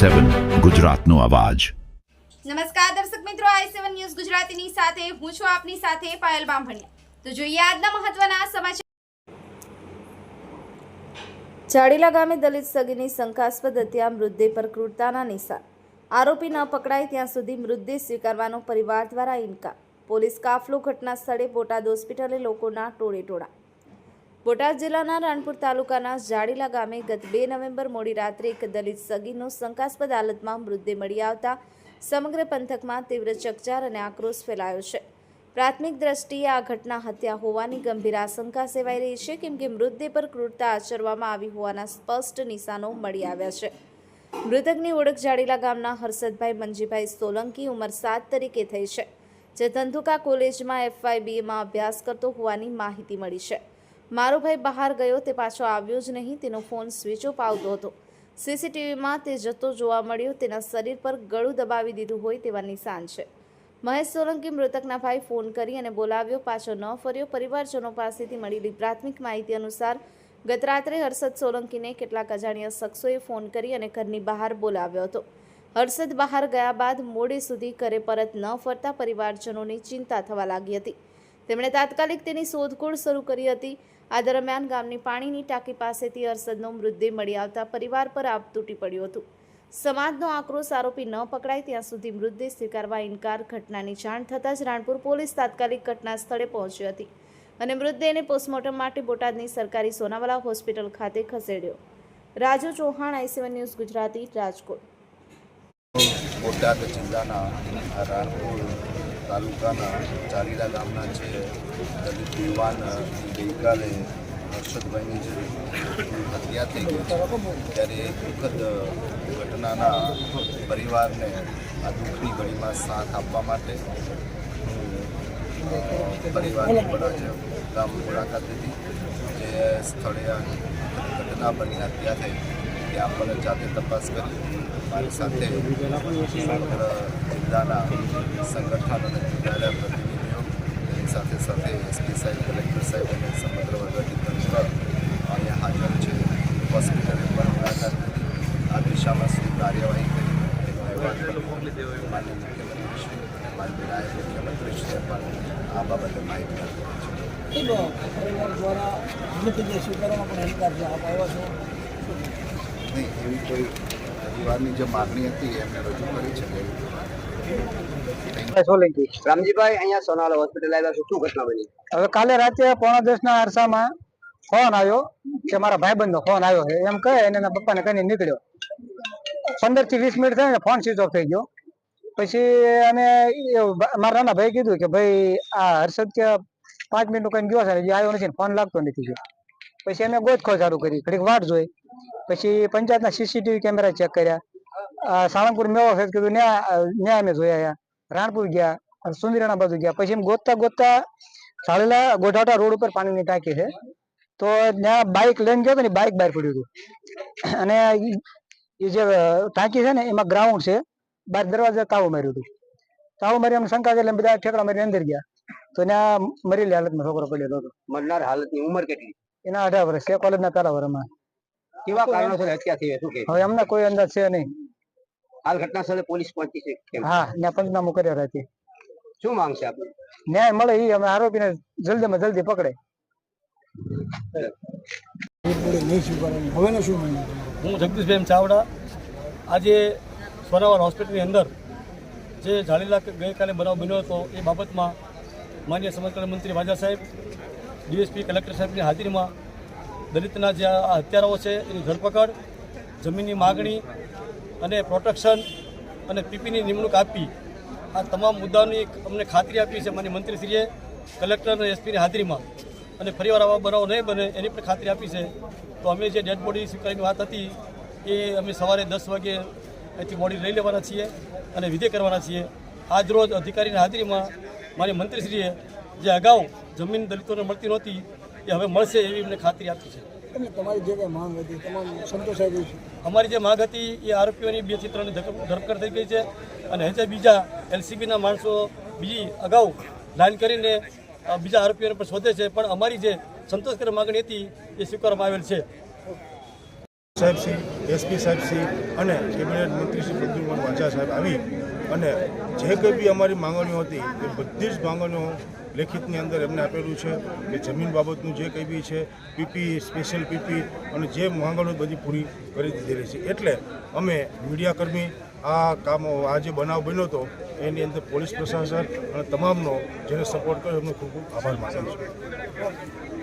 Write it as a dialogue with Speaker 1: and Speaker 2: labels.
Speaker 1: સેવન ગુજરાતનો અવાજ.
Speaker 2: નમસ્કાર દર્શક મિત્રો આઈ સેવન ન્યૂઝ ગુજરાતીની સાથે હું છું આપની સાથે પાયલ બામભણિયા. તો જોઈએ આજના મહત્વના સમાચાર. ચાડીલા ગામે દલિત સગીની શંકાસ્પદ હત્યા મૃતદેહ પર ક્રૂરતાના નિશાન. આરોપી ન પકડાય ત્યાં સુધી મૃતદેહ સ્વીકારવાનો પરિવાર દ્વારા ઇનકાર. પોલીસ કાફલો ઘટના સ્થળે બોટાદ હોસ્પિટલે લોકોના ટોળે ટોળા. બોટાદ જિલ્લાના રાણપુર તાલુકાના જાડીલા ગામે ગત બે નવેમ્બર મોડી રાત્રે એક દલિત સગીનો શંકાસ્પદ હાલતમાં મૃતદેહ મળી આવતા સમગ્ર પંથકમાં તીવ્ર ચકચાર અને આક્રોશ ફેલાયો છે. પ્રાથમિક દ્રષ્ટિએ આ ઘટના હત્યા હોવાની ગંભીર આશંકા સેવાઈ રહી છે, કેમ કે મૃતદેહ પર ક્રૂરતા આચરવામાં આવી હોવાના સ્પષ્ટ નિશાનો મળી આવ્યા છે. મૃતકની ઓળખ જાડીલા ગામના હર્ષદભાઈ મંજીભાઈ સોલંકી ઉંમર સાત તરીકે થઈ છે, જે ધંધુકા કોલેજમાં એફઆઈબીએમાં અભ્યાસ કરતો હોવાની માહિતી મળી છે. મારો ભાઈ બહાર ગયો, તે પાછો આવ્યો જ નહીં, તેનો ફોન સ્વિચ ઓફ આવતો હતો. સીસીટીવીમાં તે જતો જોવા મળ્યો, તેના શરીર પર ગળું દબાવી દીધું હોય તેવા નિશાન છે. મહેશ સોલંકી મૃતકના ભાઈ ફોન કરી અને બોલાવ્યો, પાછો ન ફર્યો. પરિવારજનો પાસેથી મળેલી પ્રાથમિક માહિતી અનુસાર, ગત રાત્રે હર્ષદ સોલંકીને કેટલાક અજાણ્યા શખ્સોએ ફોન કરી અને ઘરની બહાર બોલાવ્યો હતો. હર્ષદ બહાર ગયા બાદ મોડે સુધી ઘરે પરત ન ફરતા પરિવારજનોની ચિંતા થવા લાગી હતી. તેમણે તાત્કાલિક તેની શોધખોળ શરૂ કરી હતી. આ દરમિયાન ગામની પાણીની ટાંકી પાસેથી અરસદનો મૃતદેહ મળી આવતા પરિવાર પર આપ તૂટી પડ્યું હતું. સમાજનો આક્રોશ આરોપી ન પકડાય ત્યાં સુધી મૃતદેહ સ્વીકારવા ઇનકાર ઘટનાની જાણ થતાં જ રાણપુર પોલીસ તાત્કાલિક ઘટના સ્થળે પહોંચી હતી અને મૃતદેહને પોસ્ટમોર્ટમ માટે બોટાદની સરકારી સોનાવાલા હોસ્પિટલ ખાતે ખસેડ્યો. Raju Chauhan I C one news, Gujarati, Rajkot.
Speaker 3: Botad જિલ્લાના રાણપુર તાલુકાના ચારીડા ગામના છે, દલિત યુવાન, ગઈકાલે હર્ષદભાઈની જે હત્યા થઈ ગઈ ત્યારે એ દુઃખદ ઘટનાના પરિવારને આ દુઃખની ઘડીમાં સાથ આપવા માટે પરિવારની પણ ગામ મુલાકાત લીધી, જે સ્થળે આ ઘટના બની, હત્યા થઈ ત્યાં પણ જાતે તપાસ કરી, મારી સાથે સમગ્ર જિલ્લાના સંગઠન અને જોડાયેલા પ્રતિનિધિઓ તેની સાથે સાથે એસપી સાહેબ કલેક્ટર સાહેબ અને સમગ્ર વહીવટી તંત્ર અહીંયા હાજર છે હોસ્પિટલે પણ મુલાકાત લીધી આ દિશામાં શું કાર્યવાહી કરી. માન્ય આ બાબતે માહિતી
Speaker 4: દ્વારા
Speaker 3: નહીં એવી કોઈ પરિવારની જે માગણી હતી એમને રજૂ કરી છે
Speaker 5: રામજીભાઈ અહીંયા સોનાવાલા હોસ્પિટલ આવ્યા છું. શું ઘટના બની?
Speaker 4: હવે કાલે રાતે પોણા દસ ના અરસામાં ફોન આવ્યો કે મારા ભાઈબંધ ફોન આવ્યો છે. એમ કહે અને એના પપ્પાને કહીને નીકળ્યો. પંદરથી વીસ મિનિટ થાય ને ફોન સ્વિચ ઓફ થઈ ગયો. પછી અને મારા નાના ભાઈ કીધું કે ભાઈ આ હર્ષદ કે પાંચ મિનિટનું કઈ ગયો છે આવ્યો નથી ફોન લાગતો નથી ગયો. પછી અમે ગોતખો ચાલુ કરી. ઘડીક વાટ જોઈ. પછી પંચાયતના સીસીટીવી કેમેરા ચેક કર્યા. સાળંગપુર મેળો છે કીધું, ન્યા અમે જોયા રાણપુર ગયા સુંદરાણા બાજુ ગયા. પછી એમ ગોતતા ગોતતા સાળેલા ગોઢાટા રોડ ઉપર પાણીની ટાંકી છે. તો ત્યાં બાઇક લઈને ગયો તો ને બાઇક બહાર પડ્યું હતું. અને ઈ જે ટાંકી છે ને એમાં ગ્રાઉન્ડ છે. બહાર દરવાજા તાવું માર્યું હતું. તાવું મારી અમને શંકા એટલે બધા ઠેકડા મારી અંદર ગયા. તો ત્યાં મરેલી હાલતમાં છોકરો પડેલો હતો.
Speaker 5: મરનાર હાલતની ઉંમર કેટલી?
Speaker 4: એના અઢાર વર્ષ છે કોલેજના પહેલા વર્ષમાં
Speaker 5: કેવા કારણોસર હત્યા થઈ શું કે?
Speaker 4: હવે અમને કોઈ અંદાજ છે નહીં.
Speaker 5: હાલ ઘટના સ્થળે પોલીસ પહોંચી છે
Speaker 4: હા ત્યાં પંચનામું કર્યા હતી
Speaker 5: શું માંગ છે આપની?
Speaker 4: ન્યાય મળે એ અમે આરોપીને જલ્દીમાં જલ્દી પકડે.
Speaker 6: હું જગદીશભાઈ ચાવડા. આજે સોનાવાલ હોસ્પિટલની અંદર જે જાળીલા ગઈકાલે બનાવ બન્યો હતો, એ બાબતમાં માન્ય સમાજ મંત્રી વાજા સાહેબ, ડીએસપી કલેક્ટર સાહેબની હાજરીમાં દલિતના જે આ હત્યારાઓ છે, એની ધરપકડ, જમીનની માગણી અને પ્રોટેક્શન અને પીપીની નિમણૂક આપી આ તમામ મુદ્દાઓની અમને ખાતરી આપી છે માન્ય મંત્રીશ્રીએ, કલેક્ટર અને એસપીની હાજરીમાં. અને ફરીવાર આવા બનાવો નહીં બને એની પણ ખાતરી આપી છે. તો અમે જે ડેડ બોડી સ્વીકારીની વાત હતી એ અમે સવારે દસ વાગે અહીંથી બોડી લઈ લેવાના છીએ અને વિધે કરવાના છીએ. આજ રોજ અધિકારીની હાજરીમાં મારી મંત્રીશ્રીએ જે અગાઉ જમીન દલિતોને મળતી નહોતી એ હવે મળશે એવી અમને ખાતરી આપી છે.
Speaker 4: અને તમારી જે માંગ હતી તમામ સંતોષાઈ ગઈ છે.
Speaker 6: અમારી જે માગ હતી એ આરોપીઓની બેથી ત્રણ ધરપકડ થઈ ગઈ છે અને હજે બીજા એલસીબીના માણસો બીજી અગાઉ લાઈન કરીને બીજા આરોપીઓને પણ શોધે છે, પણ અમારી જે સંતોષકારક માગણી હતી, એ સ્વીકારવામાં આવેલ છે.
Speaker 7: સાહેબ શ્રી, એસપી સાહેબ શ્રી અને કેબિનેટ મંત્રી શ્રી પ્રદ્યુમન વાંચા સાહેબ આવી અને જે કંઈ બી અમારી માંગણીઓ હતી, એ બધી જ માંગણીઓ લેખિતની અંદર એમને આપેલું છે કે જમીન બાબતનું જે કંઈ બી છે, પીપી, સ્પેશિયલ પીપી અને જે માંગણીઓ બધી પૂરી કરી દીધેલી છે. એટલે અમે મીડિયાકર્મી આ કામ, આ જે બનાવ બન્યો હતો એની અંદર પોલીસ પ્રશાસન અને તમામનો જેને સપોર્ટ કર્યો એમનો ખૂબ ખૂબ આભાર માનું છું.